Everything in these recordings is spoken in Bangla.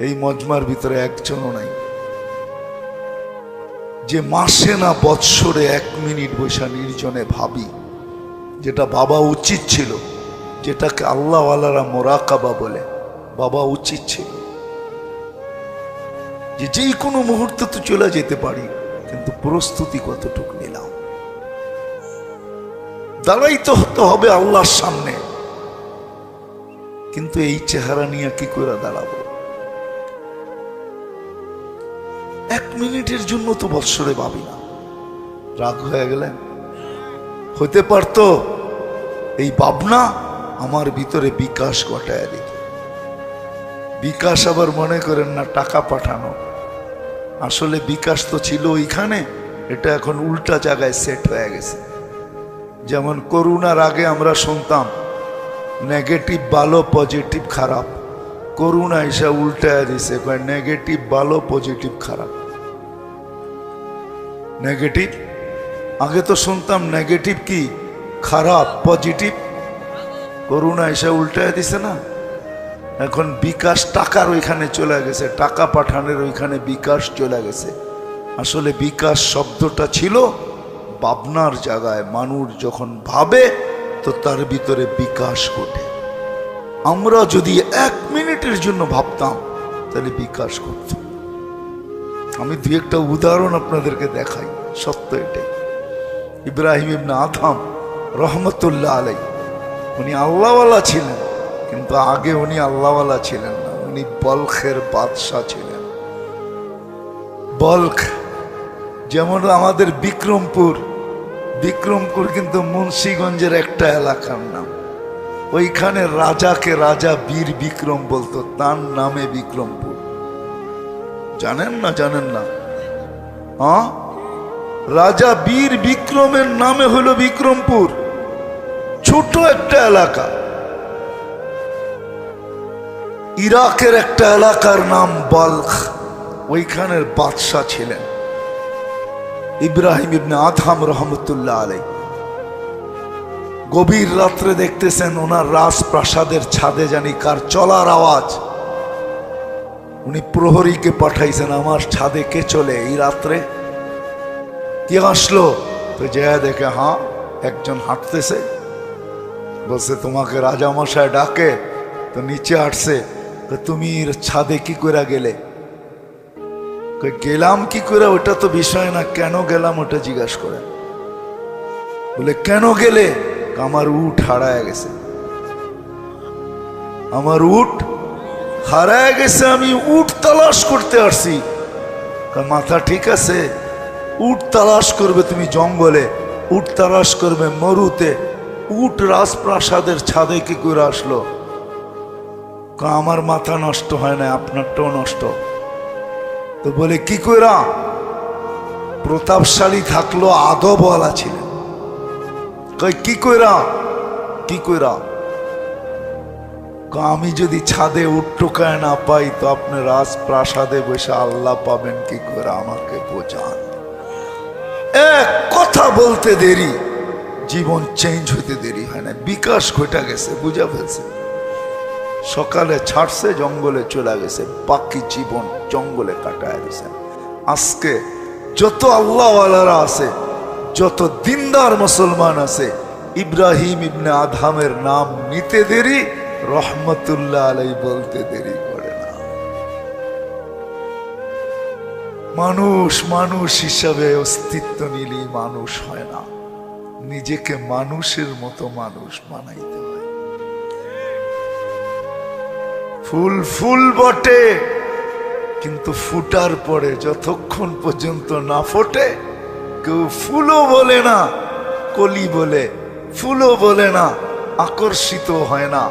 এই মজমার ভিতরে একজনও নাই। যে মাসে না বৎসরে এক মিনিট বৈশা নির্জনে ভাবি, যেটা বাবা উচিত ছিল, যেটাকে আল্লাহওয়ালারা মোরাকাবা বলে, বাবা উচিত ছিল। যে যে কোনো মুহূর্তে তো চলে যেতে পারি, কিন্তু প্রস্তুতি কতটুকু নিলাম? দাঁড়াইতে হতে হবে আল্লাহর সামনে। কিন্তু এই চেহারা নিয়ে কি করে দাঁড়াবো? মিনিটের জন্য তো বৎসরে ভাবি না। রাগ হয়ে গেলেন হতে পারতো, এই ভাবনা আমার ভিতরে বিকাশ ঘটায় দিত। বিকাশ আবার মনে করেন না, টাকা পাঠানো। আসলে বিকাশ তো ছিল ওইখানে, এটা এখন উল্টা জায়গায় সেট হয়ে গেছে। যেমন করোনার আগে আমরা শুনতাম নেগেটিভ ভালো পজিটিভ খারাপ। করুণা এসে উল্টায় দিছে নেগেটিভ ভালো পজিটিভ খারাপ। নেগেটিভ আগে তো শুনতাম নেগেটিভ কি? খারাপ পজিটিভ করুণা এসে উল্টায় দিছে না? এখন বিকাশ টাকার ওইখানে চলে গেছে, টাকা পাঠানোর ওইখানে বিকাশ চলে গেছে। আসলে বিকাশ শব্দটা ছিল ভাবনার জায়গায়, মানুষ যখন ভাবে, তো তার ভিতরে বিকাশ ঘটে। আমরা যদি এক মিনিটের জন্য ভাবতাম, তাহলে বিকাশ করত আমি দু একটা উদাহরণ আপনাদেরকে দেখাই, সত্য এটাই। ইব্রাহিম ইবনে আথাম রহমতুল্লাহ আলাই উনি আল্লাহওয়ালা ছিলেন, কিন্তু আগে উনি আল্লাহওয়ালা ছিলেন না, উনি বলখের বাদশাহ ছিলেন। বলখ, যেমন আমাদের বিক্রমপুর বিক্রমপুর কিন্তু মুন্সীগঞ্জের একটা এলাকার নাম। ওইখানে রাজাকে রাজা বীর বিক্রম বলতো, তার নামে বিক্রমপুর। জানেন না জানেন না। হ্যাঁ? রাজা বীর বিক্রমের নামে হলো বিক্রমপুর। ছোট একটা এলাকা। ইরাকের একটা এলাকার নাম বালখ। ওইখানের বাদশাহ ছিলেন। ইব্রাহিম ইবনে আথাম রহমতুল্লাহ আলাই গভীর রাত্রে দেখতেছেন ওনার রাজপ্রাসাদের ছাদে জানি কার চলার আওয়াজ। উনি প্রহরীকে পাঠাইছেন, আমার ছাদে কে চলে? এই রাত্রে কে আসলো? তো জয়া দেখে হ্যাঁ একজন হাঁটতেছে। বলছে, তোমাকে রাজা রাজামশায় ডাকে, তো নিচে আসছে। তুমি ছাদে কি করে গেলে? গেলাম কি করে ওটা তো বিষয় না, কেন গেলাম ওটা জিজ্ঞাসা করে। বলে, কেন গেলে? আমার উঠ হারায় গেছে। আমার উঠ হারায় গেছে, আমি উঠ তালাশ করতে আসছি। মাথা ঠিক আছে? উট তালাশ করবে তুমি জঙ্গলে, উট তালাশ করবে মরুতে, উট রাজপ্রাসাদের ছাদে কি করে আসলো? আমার মাথা নষ্ট হয় না আপনারটাও নষ্ট। তো বলে, কি কইরা? প্রতাপশালী থাকল আদবওয়ালা ছিলেন। কয়, কি কইরা? কি কইরা? আমি যদি ছাদে উট্টকায় না পাই, তো আপনি রাজপ্রাসাদে বসে আল্লাহ পাবেন কি করে? আমাকে বোঝান। এক কথা বলতে দেরি। জীবন চেঞ্জ হইতে দেরি হয় না। বিকাশ ঘটা গেছে, বুঝা ফেলছে। সকালে ছাড়ছে, জঙ্গলে চলে গেছে। বাকি জীবন জঙ্গলে কাটায় গেছে আজকে যত আল্লাহওয়ালারা আছে, যত দিনদার মুসলমান আছে, ইব্রাহিম ইবনে আধামের নাম নিতে দেরি রহমতুল্লাহ আলাই বলতে দেরি করে না। মানুষ মানুষ হিসাবে অস্তিত্ব নিলেই মানুষ হয় না। নিজেকে মানুষের মতো মানুষ বানাইতে হয়। ফুল ফুল বটে, কিন্তু ফুটার পরে যতক্ষণ পর্যন্ত না ফোটে, কেউ ফুলও বলে না, কলি বলে, ফুলও বলে না আকর্ষিত হয় না।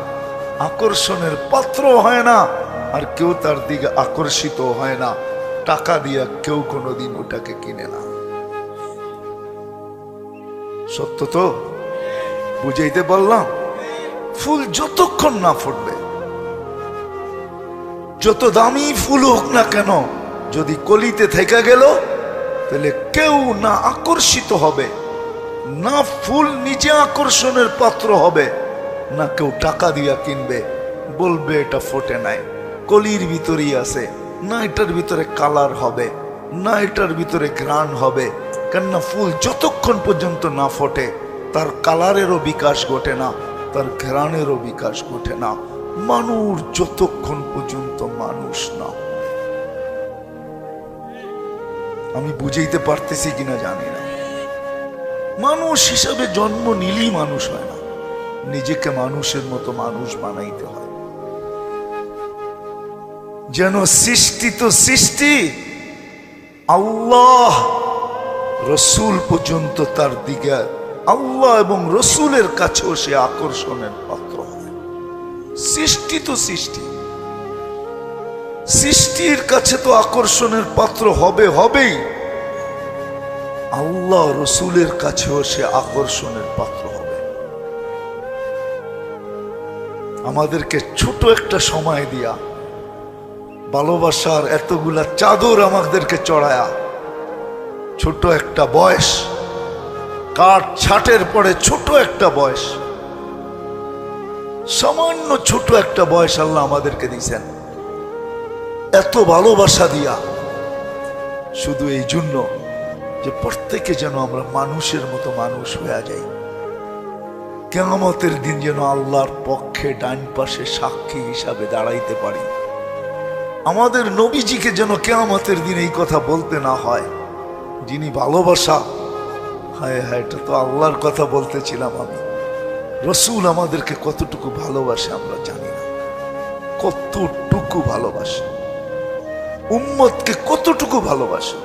আকর্ষণের পাত্র হয় না, আর কেউ তার দিকে আকর্ষিত হয় না। টাকা দিয়া কেউ কোনোদিন ওটাকে কিনে না। সত্য তো? বুঝাইতে বললাম, ফুল যতক্ষণ না ফুটবে, যত দামি ফুল হোক না কেন, যদি কলিতে থেকে গেল, তাহলে কেউ না আকর্ষিত হবে, না ফুল নিজে আকর্ষণের পাত্র হবে। না কেউ টাকা দিয়া কিনবে, বলবে এটা ফোটে নাই। কলির ভিতরেই আছে, না এটার ভিতরে কালার হবে, না এটার ভিতরে ঘ্রাণ হবে। কেননা ফুল যতক্ষণ পর্যন্ত না ফোটে, তার কালারেরও বিকাশ ঘটে না, তার ঘ্রাণেরও বিকাশ ঘটে না। মানুষ যতক্ষণ পর্যন্ত মানুষ না। আমি বুঝাইতে পারতেছি কিনা জানি না। মানুষ হিসাবে জন্ম নিলেই মানুষ হয় না। নিজেকে মানুষের মতো মানুষ বানাইতে হয়। যেন সৃষ্টি তো সৃষ্টি আল্লাহ রসুল পর্যন্ত তার দিকে আল্লাহ এবং রসুলের কাছেও সে আকর্ষণের পাত্র হয়। সৃষ্টি তো সৃষ্টি। সৃষ্টির কাছে তো আকর্ষণের পাত্র হবে, হবেই। আল্লাহ রসুলের কাছেও সে আকর্ষণের পাত্র আমাদেরকে ছোট একটা সময় দিয়া, ভালোবাসার এতগুলা চাদর আমাদেরকে চড়ায়া, ছোট একটা বয়স, কাঠ ছাটের পরে ছোট একটা বয়স, সামান্য ছোট একটা বয়স আল্লাহ আমাদেরকে দিয়েছেন। এত ভালোবাসা দিয়া, শুধু এই জন্য যে প্রত্যেকে যেন আমরা মানুষের মতো মানুষ হয়ে যাই। কেমতের দিন যেন আল্লাহর পক্ষে ডান পাশে সাক্ষী হিসাবে দাঁড়াইতে পারি। আমাদের নবীজিকে যেন কেয়ামতের দিন এই কথা বলতে না হয়। যিনি ভালোবাসা, হায় হায়, এটা তো আল্লাহর কথা বলতেছিলাম আমি। রসুল আমাদেরকে কতটুকু ভালোবাসে আমরা জানি না। কতটুকু ভালোবাসে। উম্মতকে কতটুকু ভালোবাসে।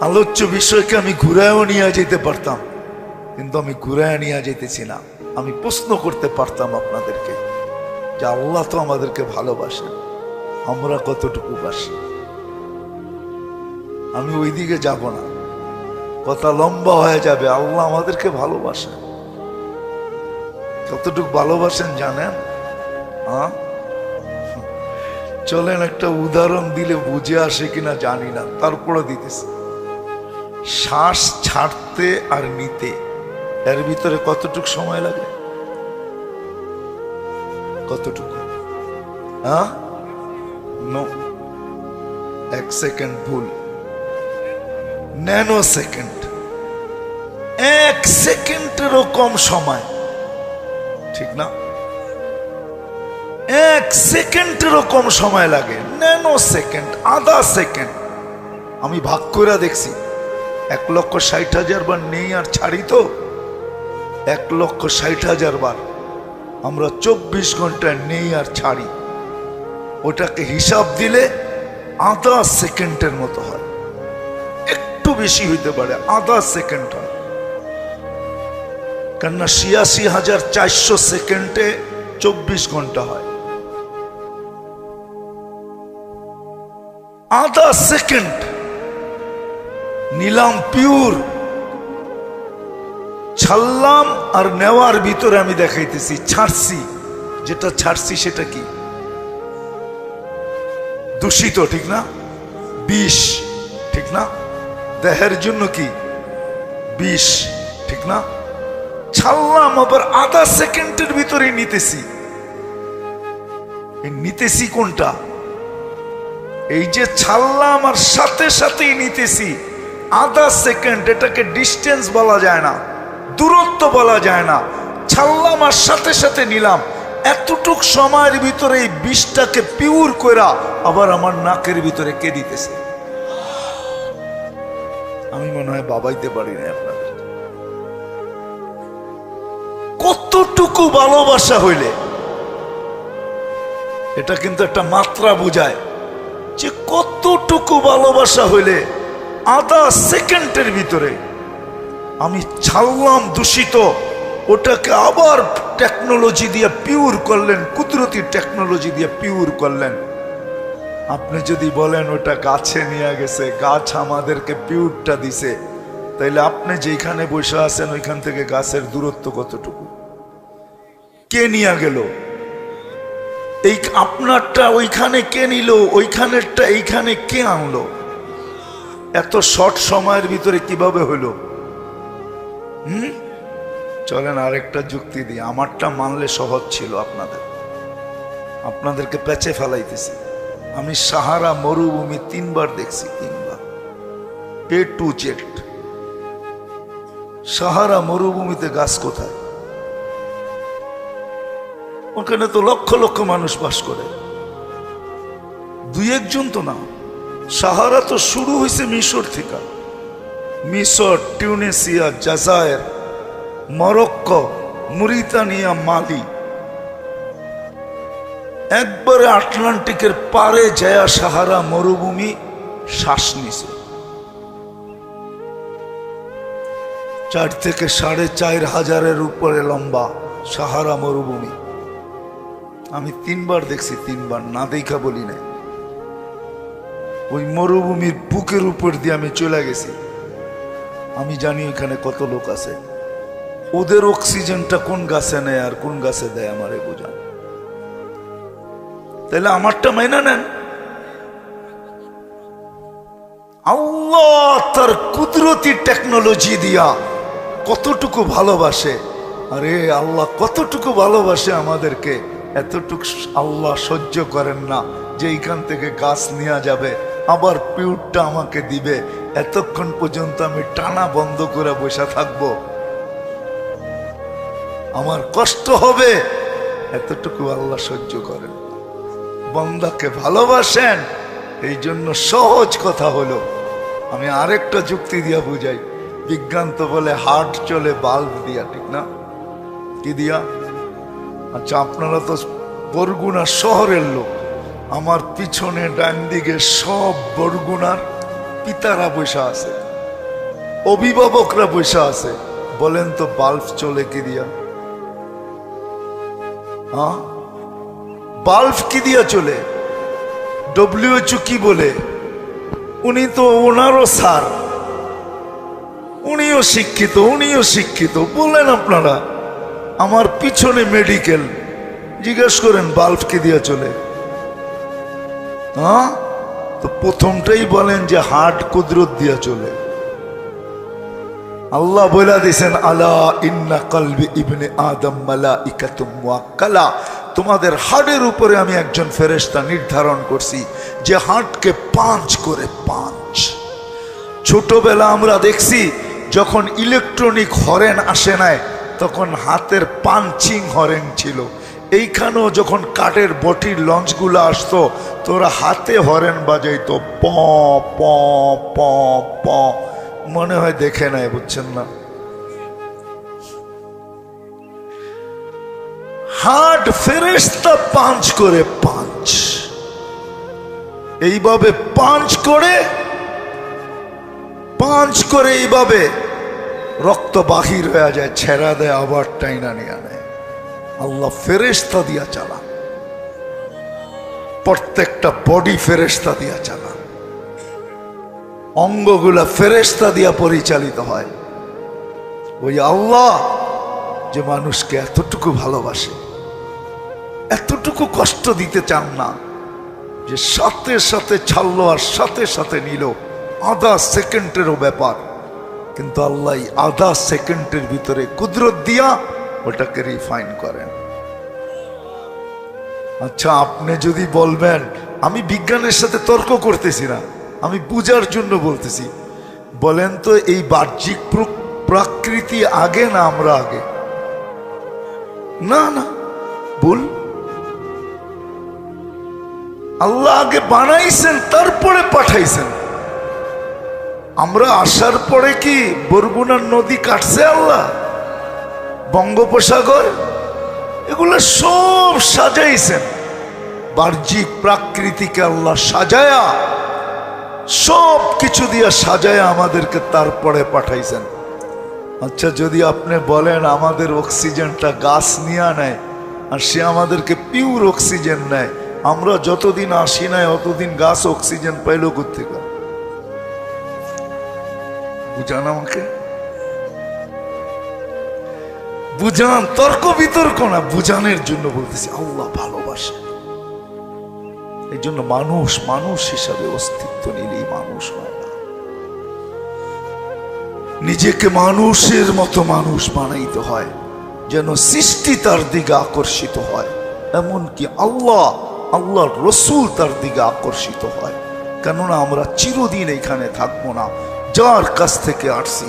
আলোচ্য বিষয়কে আমি ঘুরায়ও নিয়ে যেতে পারতাম। কিন্তু আমি ঘুরায় নিয়ে যেতেছি না আমি প্রশ্ন করতে পারতাম আপনাদেরকে যে আল্লাহ তো আমাদেরকে ভালোবাসেন। আমরা কতটুকু বাসি? আমি ওই দিকে যাব না। কথা লম্বা হয়ে যাবে, আল্লাহ আমাদেরকে ভালোবাসেন কতটুকু ভালোবাসেন জানেন? হ্যাঁ চলেন একটা উদাহরণ দিলে বুঝে আসে কিনা জানি না তারপরে দিতেছে। শ্বাস ছাড়তে আর নিতে। এর ভিতরে কতটুকু সময় লাগে? কতটুকু? হ্যাঁ? নো এক সেকেন্ড ভুল। Nano second. এক সেকেন্ডেরও কম সময়। ঠিক না? এক সেকেন্ডেরও কম সময় লাগে। ন্যানো সেকেন্ড, আধা সেকেন্ড। আমি ভাগ করে দেখছি। এক লক্ষ ষাট হাজার বার নেই আর ছাড়ি তো। এক লক্ষ ষাট হাজার বার আমরা চব্বিশ ঘন্টায় নেই আর ছাড়ি। ওটাকে হিসাব দিলে আধা সেকেন্ডের মতো হয়। একটু বেশি হইতে পারে, আধা সেকেন্ড হয়। কেননা ছিয়াশি হাজার চারশো সেকেন্ডে চব্বিশ ঘণ্টা হয়। আধা সেকেন্ড। নিলাম পিওর। ছাড়লাম আর নেওয়ার ভিতরে আমি দেখাইতেছি, ছাড়ছি। যেটা ছাড়ছি সেটা কি? দূষিত, ঠিক না? বিষ, ঠিক না? দেহের জন্য কি? বিষ, ঠিক না? ছাড়লাম, আবার আধা সেকেন্ডের ভিতরে নিতেছি। নিতেছি কোনটা? এই যে ছাড়লাম আর সাথে সাথেই নিতেছি, আধা সেকেন্ড, এটাকে ডিস্টেন্স বলা যায় না। দূরত্ব বলা যায় না। ছাড়লাম আর সাথে সাথে নিলাম। এতটুক সময়ের ভিতরে এই বিষটাকে পিউর কইরা আবার আমার নাকের ভিতরে কে দিতেছে? আমি মনে হয় বাবাইতে পারি না আপনাদের। কতটুকু ভালোবাসা হইলে, এটা কিন্তু একটা মাত্রা বুঝায় যে কতটুকু ভালোবাসা হইলে আধা সেকেন্ডের ভিতরে আমি ছাড়লাম দূষিত। ওটাকে আবার টেকনোলজি দিয়ে পিওর করলেন, কুদরতি টেকনোলজি দিয়ে পিওর করলেন। আপনি যদি বলেন ওটা গাছে নিয়ে গেছে, গাছ আমাদেরকে পিউরটা দিছে, তাইলে আপনি যেখানে বসে আছেন, ওইখান থেকে গাছের দূরত্ব কতটুকু? কে নিয়ে গেল? এই আপনারটা ওইখানে কে নিল? ওইখানেরটা এইখানে কে আনলো? এত শর্ট সময়ের ভিতরে কীভাবে হলো? হুম? চলেন আরেকটা যুক্তি দিই। আমারটা মানলে সহজ ছিল আপনাদের। আপনাদেরকে প্যাচে ফেলাইতেছি। আমি সাহারা মরুভূমি তিনবার দেখছি, তিনবার। এ টু জেড। সাহারা মরুভূমিতে গাছ কোথায়? ওখানে তো লক্ষ লক্ষ মানুষ বাস করে। দুই একজন তো না। সাহারা তো শুরু হয়েছে মিশর থেকে। মিশর টিউনেসিয়া জাজায়ের, মরক্কো, মুরিতানিয়া, মালি। একবারে আটলান্টিকের পারে জয়া সাহারা মরুভূমি শ্বাস নিছে। চার থেকে সাড়ে চার হাজারের উপরে লম্বা সাহারা মরুভূমি। আমি তিনবার দেখছি, তিনবার, না দেখা বলি না ওই মরুভূমির বুকের উপর দিয়ে আমি চলে গেছি। আমি জানি এখানে কত লোক আছে। ওদের অক্সিজেনটা কোন গাছে নেয় আর কোন গাছে দেয় আমারে বোঝান। তাহলে আমারটা মেনে নেন। আল্লাহ তার কুদরতি টেকনোলজি দিয়া কতটুকু ভালোবাসে। আরে আল্লাহ কতটুকু ভালোবাসে আমাদেরকে। এতটুকু আল্লাহ সহ্য করেন না যে এইখান থেকে গাছ নেওয়া যাবে। আবার পিউরটা আমাকে দিবে। এতক্ষণ পর্যন্ত আমি টানা বন্ধ করে বসে থাকব। আমার কষ্ট হবে। এতটুকু আল্লাহ সহ্য করেন। বন্দাকে ভালোবাসেন। এই জন্য সহজ কথা হলো। আমি আরেকটা যুক্তি দিয়া বুঝাই। বিজ্ঞান তো বলে হার্ট চলে বাল্ব দিয়া, ঠিক না? কি দিয়া? আচ্ছা আপনারা তো বরগুনা শহরের লোক। আমার পিছনে ডান দিকে সব বরগুনার পিতারা বসে আছে, অভিভাবকরা বসে আছে। বলেন তো, বাল্ব চলে কি দিয়া? হ্যাঁ বাল্ব কি দিয়া চলে? ডব্লিউএচও কি বলে? উনি তো ওনারও স্যার। উনিও শিক্ষিত উনিও শিক্ষিত। বললেন আপনারা, আমার পিছনে মেডিকেল জিজ্ঞেস করেন, বাল্ব কি দিয়া চলে? হ্যাঁ? তো প্রথমটাই বলেন যে হাট কুদরত দিয়া চলে। আল্লাহ বলে দিয়েছেন আলা ইন্না কলবি ইবনে আদম মালাইকাতুম মুআক্কালা। তোমাদের হাড়ের উপরে আমি একজন ফেরেশতা নির্ধারণ করছি, যে হাটকে পাঁচ করে পাঁচ। ছোটবেলা আমরা দেখছি, যখন ইলেকট্রনিক হরেন আসে নাই, তখন হাতের পাঞ্চিং হরেন ছিল। এইখানেও যখন কাঠের বটির লঞ্চগুলো আসতো, তোরা হাতে হরেন বাজাইতো, প প প প। মনে হয় দেখে নাই, বুঝছেন না? হার্ট ফেরেস্তা পাঁচ করে পাঁচ এইভাবে পাঁচ করে পাঁচ করে এইভাবে রক্ত বাহির হয়ে যায়, ছেড়া দেয়, আবার টাইনা নিয়ে নেয় আল্লাহ ফেরেস্তা দিয়া চালান। প্রত্যেকটা বডি ফেরেস্তা দিয়া চালান। অঙ্গগুলা ফেরেস্তা দিয়া পরিচালিত হয়। ওই আল্লাহ যে মানুষকে এতটুকু ভালোবাসে, এতটুকু কষ্ট দিতে চান না, যে সাথে সাথে ছাড়লো আর সাথে সাথে নিল, আধা সেকেন্ডেরও ব্যাপার। কিন্তু আল্লাহ আধা সেকেন্ডের ভিতরে কুদরত দিয়া ওটাকে রিফাইন করেন। আচ্ছা আপনি যদি বলবেন, আমি বিজ্ঞানের সাথে তর্ক করতেছি না, আমি বুঝার জন্য বলতেছি। বলেন তো, এই বাহ্যিক প্র- প্রাকৃতি আগে না আমরা আগে? না না, ভুল। আল্লাহ আগে বানাইছেন, তারপরে পাঠাইছেন। আমরা আসার পরে কি বরগুনার নদী কাটছে আল্লাহ? বঙ্গোপসাগর, এগুলো সব সাজাইছেন। বাহ্যিক প্রাকৃতিকে আল্লাহ সাজায়া সব কিছু দিয়া সাজায়া আমাদেরকে তারপরে পাঠাইছেন। আচ্ছা যদি আপনি বলেন আমাদের অক্সিজেনটা গাছ নিয়ে নেয়, আর সে আমাদেরকে পিওর অক্সিজেন নেয়, আমরা যতদিন আসি নাই, অতদিন গাছ অক্সিজেন পাইল কোথেকে বুঝান আমাকে? বুঝান, তর্ক বিতর্ক না, বুঝানোর জন্য বলতেছি, আল্লাহ ভালোবাসে। এই জন্য মানুষ মানুষ হিসাবে অস্তিত্ব নিলেই মানুষ হয় না। নিজেকে মানুষের মতো মানুষ বানাইতে হয়, যেন সৃষ্টি তার দিকে আকর্ষিত হয়। এমনকি আল্লাহ, আল্লাহর রসুল তার দিকে আকর্ষিত হয়। কেননা আমরা চিরদিন এখানে থাকব না, যার কাছ থেকে আসছি,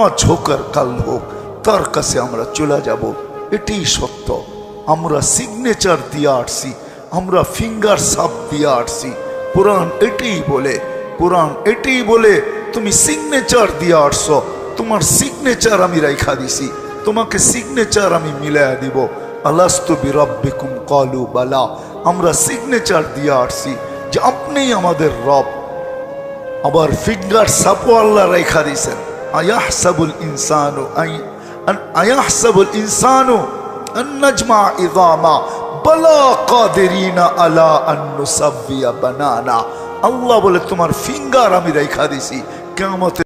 আজ হোক আর কাল হোক তার কাছে আমরা চলে যাব। এটাই সত্য। আমরা সিগনেচার দিয়ে আসছি। আমরা ফিঙ্গার সাপ দিয়ে আসছি। কোরআন এটাই বলে। কোরআন এটাই বলে, তুমি সিগনেচার দিয়ে আসছো। তোমার সিগনেচার আমি রাইখা দিছি। তোমাকে সিগনেচার আমি মিলাইয়া দিব। আলাস্তু বিরব্বিকুম কলু বালা। আমরা সিগনেচার দিয়ে আসছি যে আপনি আমাদের রব। আবার ফিঙ্গার সাপো আল্লাহ রেখা দিয়েছেন। আয়াহসাবুল ইনসানু আই আন- আয়াহসাবুল ইনসানু আন নাজমা ইযামা বালা কাদিরিনা আলা আন নুসাব্বিয়া বানানা আল্লাহ বলে তোমার ফিঙ্গার আমি রেখা দিছি কিয়ামতে